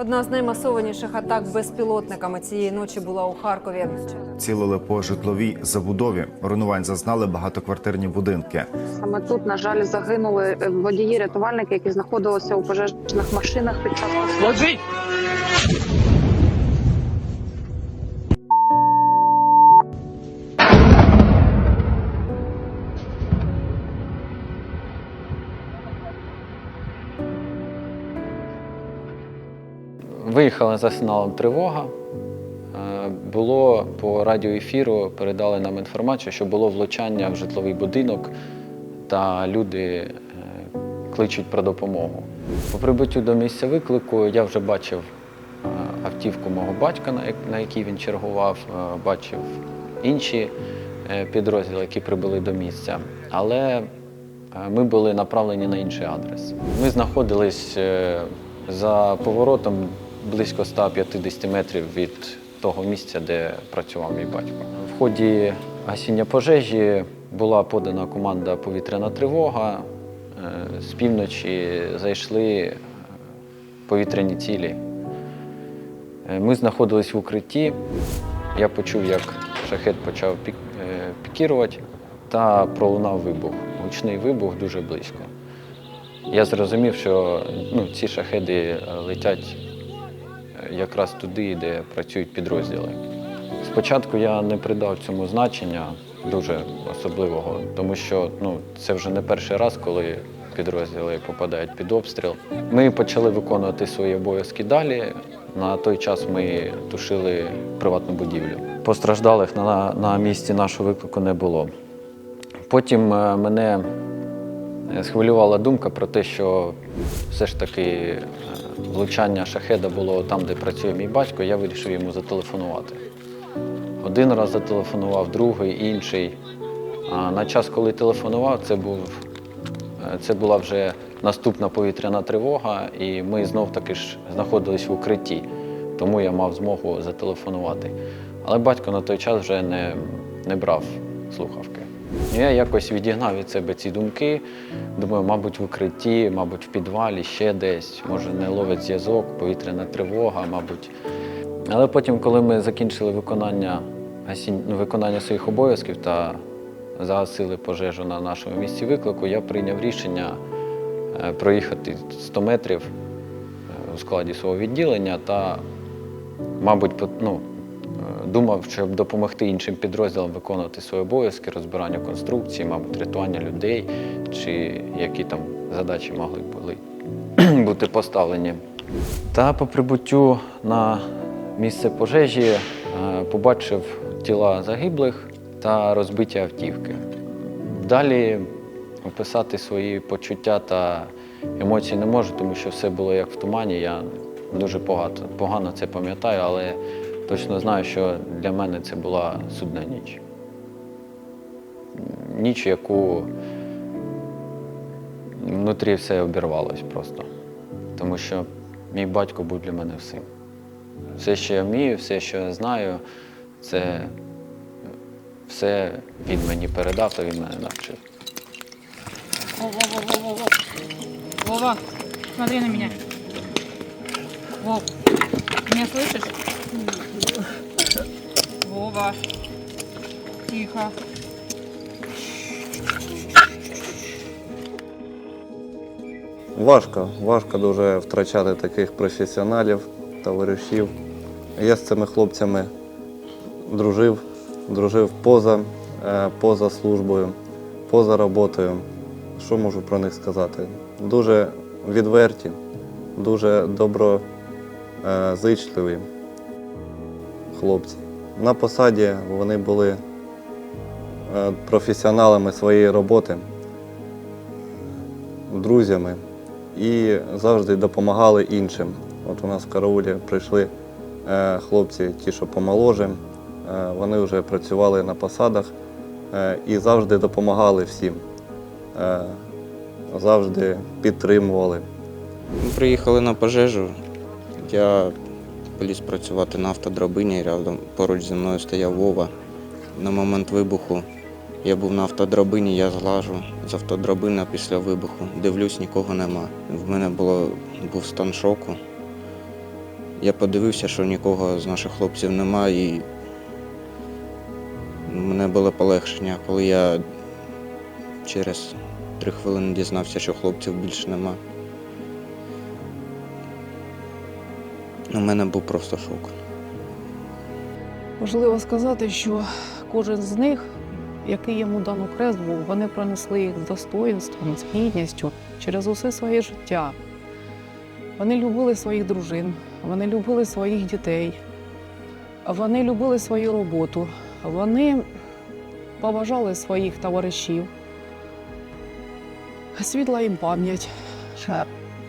Одна з наймасованіших атак безпілотниками цієї ночі була у Харкові. Цілили по житловій забудові. Руйнувань зазнали багатоквартирні будинки. Саме тут, на жаль, загинули е, водії-рятувальники, які знаходилися у пожежних машинах під час Ложить! За сигналом тривога. Е, Було по радіоефіру, передали нам інформацію, що було влучання в житловий будинок та люди е, кличуть про допомогу. По прибуттю до місця виклику я вже бачив е, автівку мого батька, на якій він чергував, бачив інші підрозділи, які прибули до місця. Але ми були направлені на інший адрес. Ми знаходились за поворотом близько 150 метрів від того місця, де працював мій батько. В ході гасіння пожежі була подана команда повітряна тривога. Е, З півночі зайшли е, повітряні цілі. Е, Ми знаходились в укритті. Я почув, як шахет почав пікірувати, та пролунав вибух. Гучний вибух дуже близько. Я зрозумів, що ну, ці шахеди летять якраз туди, де працюють підрозділи. Спочатку я не придав цьому значення дуже особливого, тому що ну, це вже не перший раз, коли підрозділи попадають під обстріл. Ми почали виконувати свої обов'язки далі. На той час ми тушили приватну будівлю. Постраждалих на, на місці нашого виклику не було. Потім е, мене схвилювала думка про те, що все ж таки е, влучання шахеда було там, де працює мій батько, я вирішив йому зателефонувати. Один раз зателефонував, другий, інший. А на час, коли телефонував, це, був, е, це була вже наступна повітряна тривога, і ми знов таки ж знаходились в укритті, тому я мав змогу зателефонувати. Але батько на той час вже не, не брав слухавки. Я якось відігнав від себе ці думки. Думаю, мабуть, в укритті, мабуть, в підвалі, ще десь, може, не ловить зв'язок, повітряна тривога, мабуть. Але потім, коли ми закінчили виконання, ну, виконання своїх обов'язків та загасили пожежу на нашому місці виклику, я прийняв рішення е, проїхати 100 метрів е, у складі свого відділення та, мабуть, ну, думав, щоб допомогти іншим підрозділам виконувати свої обов'язки, розбирання конструкції, мабуть, рятування людей чи які там задачі могли були бути поставлені. Та по прибуттю на місце пожежі е, побачив тіла загиблих та розбиті автівки. Далі описати свої почуття та емоції не можу, тому що все було як в тумані. Я дуже погано, погано це пам'ятаю, але точно знаю, що для мене це була судна ніч. Ніч, яку внутрі все обірвалось просто. Тому що мій батько був для мене всім. Все, що я вмію, все, що я знаю, це все він мені передав, та він мене навчив. Вова, Вова, смотри на меня. Вов, меня слышишь? Тихо. Важко, важко дуже втрачати таких професіоналів, товаришів. Я з цими хлопцями дружив, дружив поза, е, поза службою, поза роботою. Що можу про них сказати? Дуже відверті, дуже доброзичливі хлопці. На посаді вони були е, професіоналами своєї роботи друзями і завжди допомагали іншим. От у нас в караулі прийшли е, хлопці, ті, що помоложе, е, вони вже працювали на посадах і завжди допомагали всім, завжди підтримували. Ми приїхали на пожежу. Я поліз працювати на автодрабині. Рядом поруч зі мною стояв Вова. На момент вибуху я був на автодрабині, я злажу з автодрабини після вибуху. Дивлюсь, нікого нема. В мене було, був стан шоку. Я подивився, що нікого з наших хлопців нема, і мене було полегшення, коли я через три хвилини дізнався, що хлопців більше нема. У мене був просто шок. Важливо сказати, що кожен з них, який йому дано хрест був, вони пронесли їх з достоїнством, з гідністю через усе своє життя. Вони любили своїх дружин, вони любили своїх дітей, вони любили свою роботу, вони поважали своїх товаришів. Світла їм пам'ять.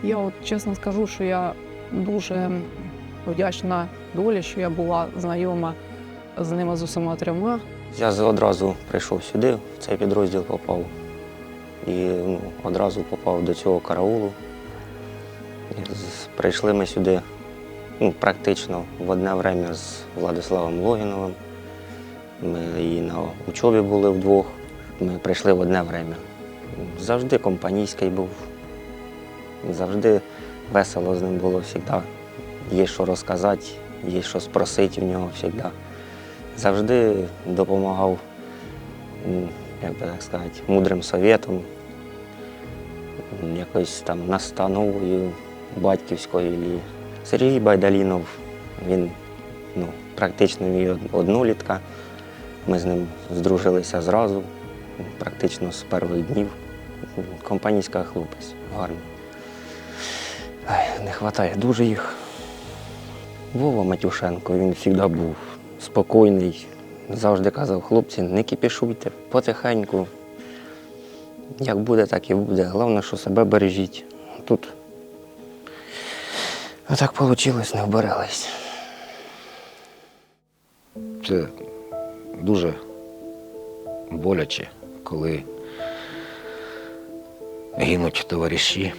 Я от чесно скажу, що я дуже вдячна долі, що я була знайома з ними з усіма трьома. Я одразу прийшов сюди, в цей підрозділ попав. І ну, одразу попав до цього караулу. І Прийшли ми сюди ну, практично в одне время з Владиславом Логіновим. Ми і на учобі були вдвох. Ми прийшли в одне время. Завжди компанійський був. Завжди весело з ним було завжди. Є що розказати, є що спросити в нього завжди завжди допомагав, як би так сказати, мудрим совєтом, якоюсь там настановою батьківською. і Сергій Байдалінов, він ну, практично мій однолітка. Ми з ним здружилися зразу, практично з перших днів. Компанійська хлопець, гарний. Не вистачає дуже їх. Вова Матюшенко, він завжди був спокійний. Завжди казав, хлопці, не кипішуйте, потихеньку. Як буде, так і буде. Головне, що себе бережіть. Тут. А так вийшло, не вбирались. Це дуже боляче, коли гинуть товариші.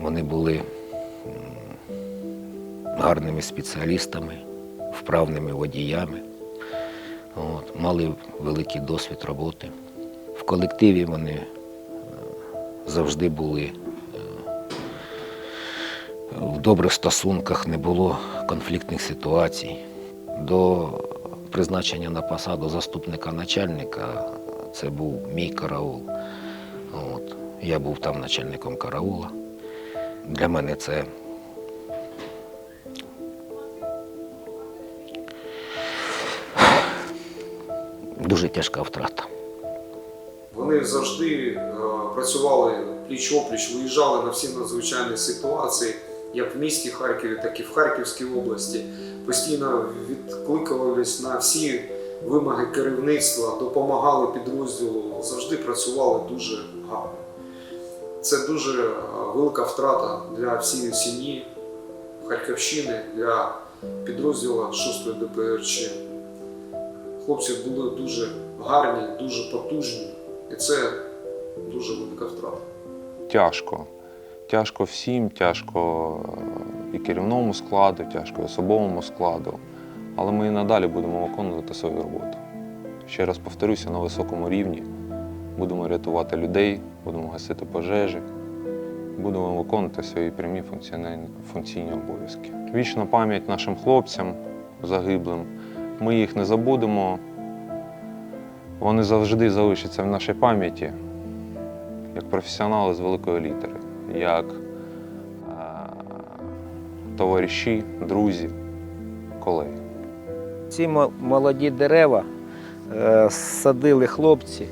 Вони були гарними спеціалістами, вправними водіями, От. мали великий досвід роботи. В колективі вони е, завжди були е, в добрих стосунках, не було конфліктних ситуацій. До призначення на посаду заступника начальника це був мій караул. От. Я був там начальником караула. Для мене це дуже тяжка втрата. Вони завжди е, працювали пліч-опліч, виїжджали на всі надзвичайні ситуації, як в місті Харкові, так і в Харківській області. Постійно відкликувались на всі вимоги керівництва, допомагали підрозділу, завжди працювали дуже гарно. Це дуже е, велика втрата для всієї сім'ї Харківщини, для підрозділу 6-ї ДПРЧ. Хлопці були дуже гарні, дуже потужні, і це дуже велика втрата. тяжко. Тяжко всім, тяжко е, і керівному складу, тяжко і особовому складу. Але ми і надалі будемо виконувати свою роботу. Ще раз повторюся, на високому рівні. Будемо рятувати людей, будемо гасити пожежі, будемо виконувати свої прямі функційні обов'язки. Вічна пам'ять нашим хлопцям загиблим. Ми їх не забудемо. Вони завжди залишаться в нашій пам'яті як професіонали з великої літери, як е, товариші, друзі, колеги. Ці молоді дерева е, садили хлопці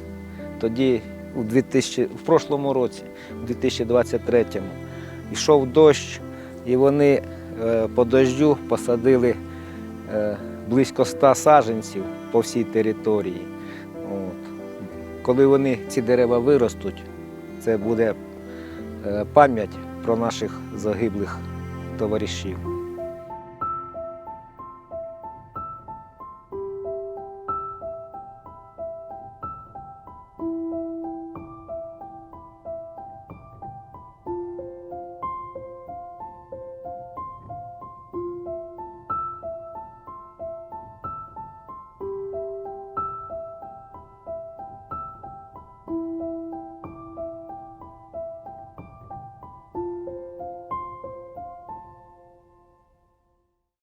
тоді, у 2000, в прошлому році, у 2023-му. Йшов дощ, і вони е, по дождю посадили близько 100 саженців по всій території. От. Коли вони, ці дерева виростуть, це буде е, пам'ять про наших загиблих товаришів.